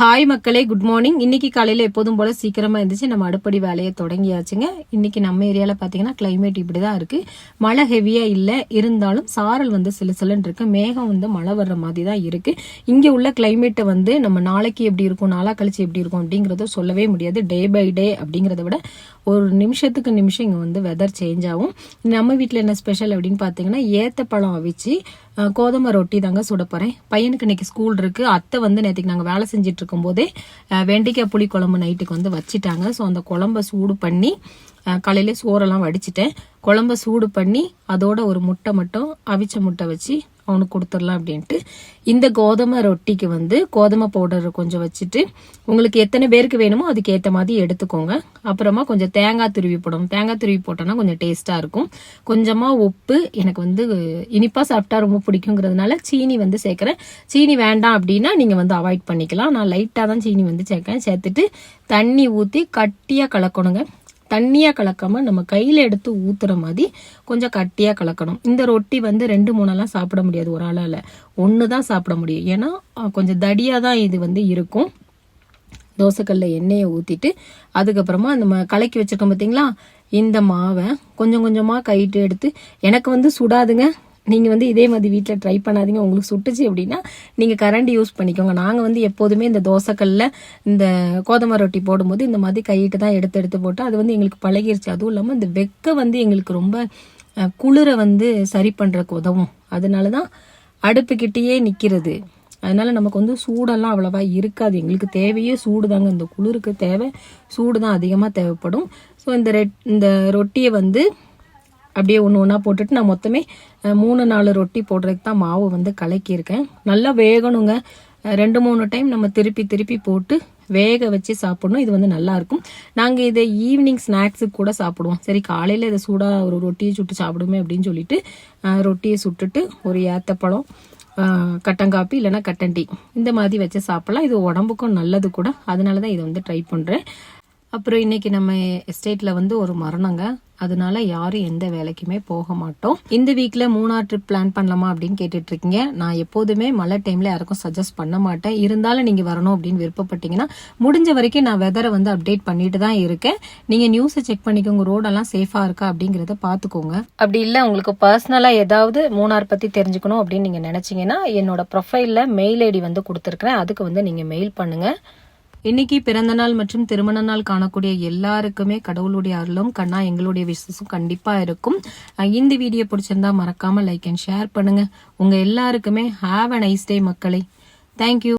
Hi மக்களே. Good morning இன்னைக்கு காலையில எப்போதும் போல சீக்கிரமா இருந்துச்சு நம்ம அடுப்படி வேலையை தொடங்கியாச்சுங்க. இன்னைக்கு நம்ம ஏரியால பாத்தீங்கன்னா கிளைமேட் இப்படிதான் இருக்கு. மழை ஹெவியா இல்ல. இருந்தாலும் சாரல் வந்து சில சிலன்னு இருக்கு. மேகம் வந்து மழை வர்ற மாதிரி தான் இருக்கு. இங்க உள்ள கிளைமேட்டை வந்து நம்ம நாளைக்கு எப்படி இருக்கும் நாளா கழிச்சு எப்படி இருக்கும் அப்படிங்கறத சொல்லவே முடியாது. டே பை டே அப்படிங்கறத விட ஒரு நிமிஷத்துக்கு நிமிஷம் இங்க வந்து வெதர் சேஞ்ச் ஆகும். நம்ம வீட்டில் என்ன ஸ்பெஷல் அப்படின்னு பாத்தீங்கன்னா ஏத்த பழம் அவிச்சு கோதுமை ரொட்டி தாங்க சுட போகிறேன் பையனுக்கு இன்னைக்கு ஸ்கூல் இருக்கு. அத்தை வந்து நேற்றுக்கு நாங்கள் வேலை செஞ்சுட்டு இருக்கும்போதே வெண்டைக்காய் புளி குழம்பு நைட்டுக்கு வந்து வச்சுட்டாங்க. ஸோ அந்த குழம்ப சூடு பண்ணி காலையிலே சோறெல்லாம் வடிச்சிட்டேன். குழம்ப சூடு பண்ணி அதோட ஒரு முட்டை மட்டும் அவிச்ச முட்டை வச்சு அவனுக்கு கொடுத்துடலாம் அப்படின்ட்டு இந்த கோதுமை ரொட்டிக்கு வந்து கோதுமை பவுடர் கொஞ்சம் வச்சுட்டு உங்களுக்கு எத்தனை பேருக்கு வேணுமோ அதுக்கு ஏற்ற மாதிரி எடுத்துக்கோங்க. அப்புறமா கொஞ்சம் தேங்காய் துருவி போடணும். தேங்காய் துருவி போட்டோன்னா கொஞ்சம் டேஸ்ட்டாக இருக்கும். கொஞ்சமாக உப்பு எனக்கு வந்து இனிப்பாக சாப்பிட்டா ரொம்ப பிடிக்குங்கிறதுனால சீனி வந்து சேர்க்குறேன். சீனி வேண்டாம் அப்படின்னா நீங்கள் வந்து அவாய்ட் பண்ணிக்கலாம். நான் லைட்டாக தான் சீனி வந்து சேர்க்கேன் சேர்த்துட்டு தண்ணி ஊற்றி கட்டியாக கலக்கணுங்க. தண்ணியாக கலக்காமல் நம்ம கையில் எடுத்து ஊற்றுற மாதிரி கொஞ்சம் கட்டியாக கலக்கணும். இந்த ரொட்டி வந்து ரெண்டு மூணெல்லாம் சாப்பிட முடியாது ஒரு ஆளால். ஒன்று தான் சாப்பிட முடியும். ஏன்னா கொஞ்சம் தடியாக தான் இது வந்து இருக்கும். தோசைக்கல்ல எண்ணெயை ஊற்றிட்டு அதுக்கப்புறமா நம்ம கலக்கி வச்சுருக்கோம் பார்த்தீங்களா இந்த மாவை கொஞ்சம் கொஞ்சமாக கைட்டு எடுத்து எனக்கு வந்து சுடாதுங்க. நீங்கள் வந்து இதே மாதிரி வீட்டில் ட்ரை பண்ணாதீங்க. உங்களுக்கு சுட்டுச்சு அப்படின்னா நீங்கள் கரண்டி யூஸ் பண்ணிக்கோங்க. நாங்கள் வந்து எப்போதுமே இந்த தோசைக்கல்லில் இந்த கோதுமை ரொட்டி போடும்போது இந்த மாதிரி கையிட்டு தான் எடுத்து எடுத்து போட்டு அது வந்து எங்களுக்கு பழகிருச்சு. அதுவும் இல்லாமல் இந்த வெக்க வந்து எங்களுக்கு ரொம்ப குளிரை வந்து சரி பண்ணுறக்கு உதவும். அதனால தான் அடுப்புக்கிட்டேயே நிற்கிறது அதனால நமக்கு வந்து சூடெல்லாம் அவ்வளோவா இருக்காது. எங்களுக்கு தேவையே சூடு தாங்க இந்த குளிருக்கு தேவை. சூடு தான் அதிகமாக தேவைப்படும். ஸோ இந்த ரெட் இந்த ரொட்டியை வந்து அப்படியே ஒன்று ஒன்றா போட்டுட்டு நான் மொத்தமே மூணு நாலு ரொட்டி போடுறதுக்கு தான் மாவு வந்து கலக்கியிருக்கேன். நல்லா வேகணுங்க. ரெண்டு மூணு டைம் நம்ம திருப்பி திருப்பி போட்டு வேக வச்சு சாப்பிடணும். இது வந்து நல்லாயிருக்கும். நாங்கள் இதை ஈவினிங் ஸ்நாக்ஸுக்கு கூட சாப்பிடுவோம். சரி காலையில் இதை சூடாக ஒரு ரொட்டியை சுட்டு சாப்பிடுமே அப்படின்னு சொல்லிட்டு ரொட்டியை சுட்டுட்டு ஒரு ஏத்தப்பழம் கட்டங்காப்பி இல்லைன்னா கட்டன் டீ இந்த மாதிரி வச்சு சாப்பிடலாம். இது உடம்புக்கும் நல்லது கூட. அதனால தான் இதை வந்து ட்ரை பண்ணுறேன் அப்புறம் இன்னைக்கு நம்ம எஸ்டேட்ல வந்து ஒரு மரணங்க. அதனால யாரும் எந்த வேலைக்குமே போக மாட்டோம். இந்த வீக்ல மூணார் ட்ரிப் பிளான் பண்ணலாமா அப்படின்னு கேட்டுட்டு இருக்கீங்க நான் எப்போதுமே மழை டைம்ல யாருக்கும் சஜஸ்ட் பண்ண மாட்டேன். இருந்தாலும் நீங்க வரணும் அப்படின்னு விருப்பப்பட்டீங்கன்னா முடிஞ்ச வரைக்கும் நான் வெதரை வந்து அப்டேட் பண்ணிட்டு தான் இருக்கேன். நீங்க நியூஸை செக் பண்ணிக்கோங்க. ரோடெல்லாம் சேஃபா இருக்கா அப்படிங்கறத பாத்துக்கோங்க. அப்படி இல்ல உங்களுக்கு பர்சனலா ஏதாவது மூணார் பத்தி தெரிஞ்சுக்கணும் அப்படின்னு நீங்க நினைச்சீங்கன்னா என்னோட ப்ரொஃபைல்ல மெயில் ஐடி வந்து கொடுத்துருக்கேன் அதுக்கு வந்து நீங்க மெயில் பண்ணுங்க. இன்னைக்கு பிறந்த நாள் மற்றும் திருமண நாள் காணக்கூடிய எல்லாருக்குமே கடவுளுடைய அருளும் கண்ணா எங்களுடைய விசஸும் கண்டிப்பா இருக்கும். இந்த வீடியோ பிடிச்சிருந்தா மறக்காம லைக் அண்ட் ஷேர் பண்ணுங்க. உங்க எல்லாருக்குமே ஹாவ் அ நைஸ் டே மக்களை. தேங்க்யூ